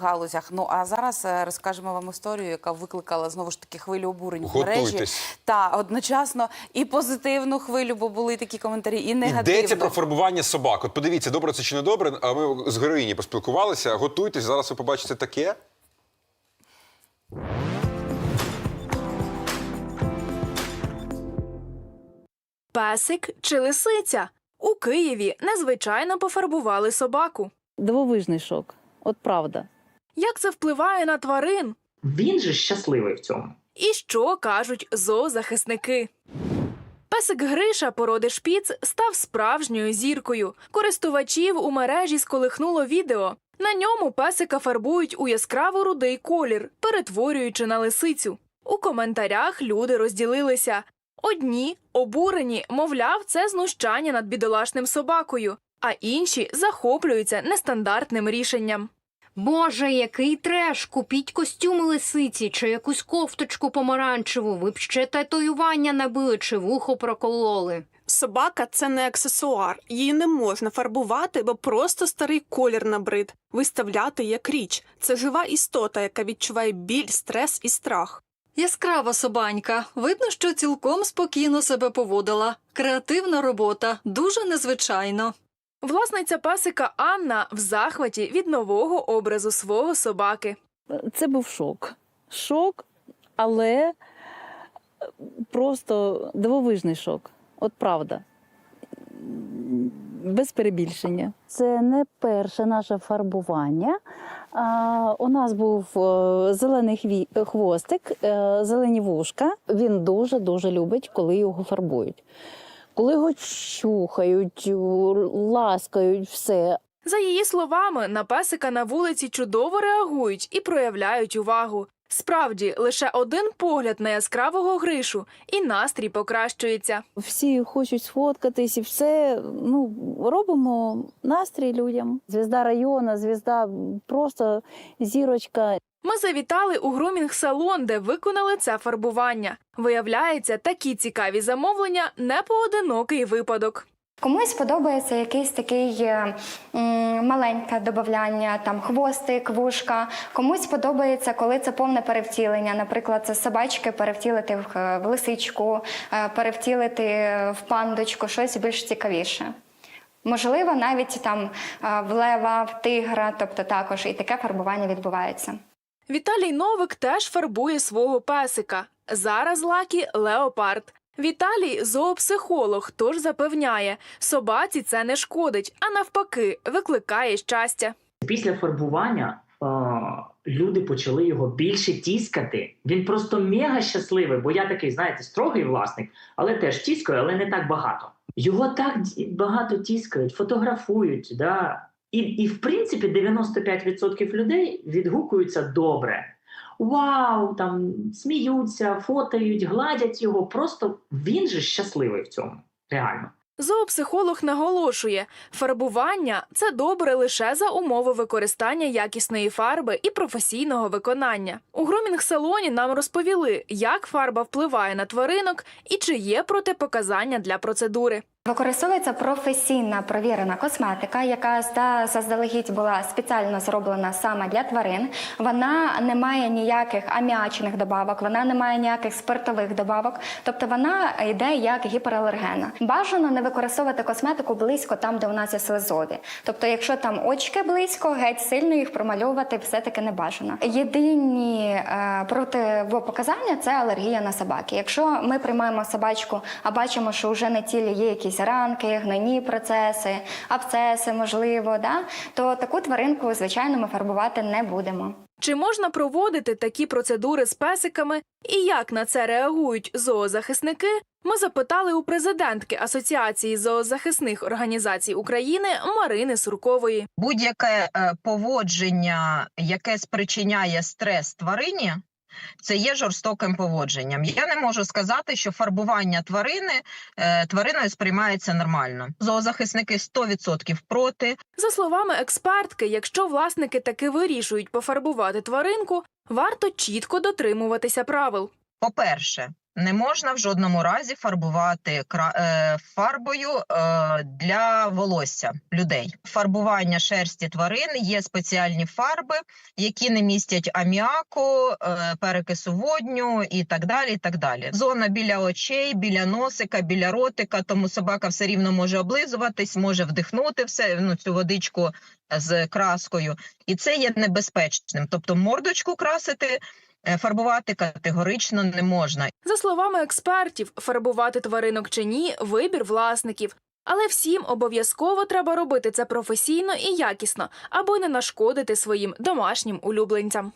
галузях. Ну а зараз е, розкажемо вам історію, яка викликала знову ж таки хвилю обурень в мережі. Та одночасно і позитивну хвилю, бо були такі коментарі, і негативну. Йдеться про фарбування собак. От подивіться, добре це чи не добре. А ми з героїні поспілкувалися. Готуйтесь, зараз ви побачите таке. Песик чи лисиця? У Києві незвичайно пофарбували собаку. Дивовижний шок. От правда. Як це впливає на тварин? Він же щасливий в цьому. І що кажуть зоозахисники? Песик Гриша породи шпіц став справжньою зіркою. Користувачів у мережі сколихнуло відео. На ньому песика фарбують у яскраво рудий колір, перетворюючи на лисицю. У коментарях люди розділилися. Одні обурені, мовляв, це знущання над бідолашним собакою, а інші захоплюються нестандартним рішенням. Боже, який треш! Купіть костюми лисиці чи якусь кофточку помаранчеву. Ви б ще татуювання набили чи вухо прокололи. Собака це не аксесуар. Її не можна фарбувати, бо просто старий колір набрид. Виставляти як річ. Це жива істота, яка відчуває біль, стрес і страх. Яскрава собанька. Видно, що цілком спокійно себе поводила. Креативна робота, дуже незвичайно. Власниця песика Анна в захваті від нового образу свого собаки. Це був шок. Шок, але е, просто дивовижний шок. От правда. Без перебільшення. Це не перше наше фарбування. А, у нас був е, зелений хві- хвостик, е, зелені вушка. Він дуже-дуже любить, коли його фарбують. Коли його чухають, ласкають, все. За її словами, на песика на вулиці чудово реагують і проявляють увагу. Справді, лише один погляд на яскравого гришу, і настрій покращується. Всі хочуть сфоткатись і все. Ну, робимо настрій людям. Звізда району, звізда просто зірочка. Ми завітали у грумінг-салон, де виконали це фарбування. Виявляється, такі цікаві замовлення не поодинокий випадок. Комусь подобається якийсь такий е, маленьке додавання, там хвостик, вушка. Комусь подобається, коли це повне перевтілення. Наприклад, це собачки перевтілити в, е, лисичку, е, перевтілити в пандочку, щось більш цікавіше. Можливо, навіть там в лева, в тигра, тобто також і таке фарбування відбувається. Віталій Новик теж фарбує свого песика. Зараз лакі леопард. Віталій зоопсихолог, тож запевняє, собаці це не шкодить, а навпаки, викликає щастя. Після фарбування люди почали його більше тіскати. Він просто мега щасливий, бо я такий, знаєте, строгий власник, але теж тіскаю, але не так багато. Його так багато тіскають, фотографують. Да? І, і в принципі 95% людей відгукуються добре. Вау, там сміються, фотають, гладять його. Просто він же щасливий в цьому. Реально. Зоопсихолог наголошує, фарбування це добре лише за умови використання якісної фарби і професійного виконання. У грумінг-салоні нам розповіли, як фарба впливає на тваринок і чи є протипоказання для процедури. Використовується професійна провірена косметика, яка заздалегідь була спеціально зроблена саме для тварин. Вона не має ніяких аміачних добавок, вона не має ніяких спиртових добавок, тобто вона йде як гіпералергена. Бажано не використовувати косметику близько там, де у нас є слизові. Тобто, якщо там очки близько, геть сильно їх промальовувати все-таки не бажано. Єдині е, протипоказання це алергія на собаки. Якщо ми приймаємо собачку, а бачимо, що вже на тілі є якісь ранки, гнойні процеси, абсцеси, можливо, да, то таку тваринку, звичайно, ми фарбувати не будемо. Чи можна проводити такі процедури з песиками і як на це реагують зоозахисники? Ми запитали у президентки Асоціації зоозахисних організацій України Марини Суркової. будь-яке е, поводження, яке спричиняє стрес тварині, це є жорстоким поводженням. Я не можу сказати, що фарбування тварини е, твариною сприймається нормально. Зоозахисники 100% проти. За словами експертки, якщо власники таки вирішують пофарбувати тваринку, варто чітко дотримуватися правил. По-перше, не можна в жодному разі фарбувати е, фарбою е, для волосся людей. Фарбування шерсті тварин є спеціальні фарби, які не містять аміаку, е, перекису водню і так далі. І так далі. Зона біля очей, біля носика, біля ротика, тому собака все рівно може облизуватись, може вдихнути все ну, цю водичку з краскою, і це є небезпечним. Тобто мордочку красити. Фарбувати категорично не можна. Словами експертів, фарбувати тваринок чи ні вибір власників. Але всім обов'язково треба робити це професійно і якісно, аби не нашкодити своїм домашнім улюбленцям.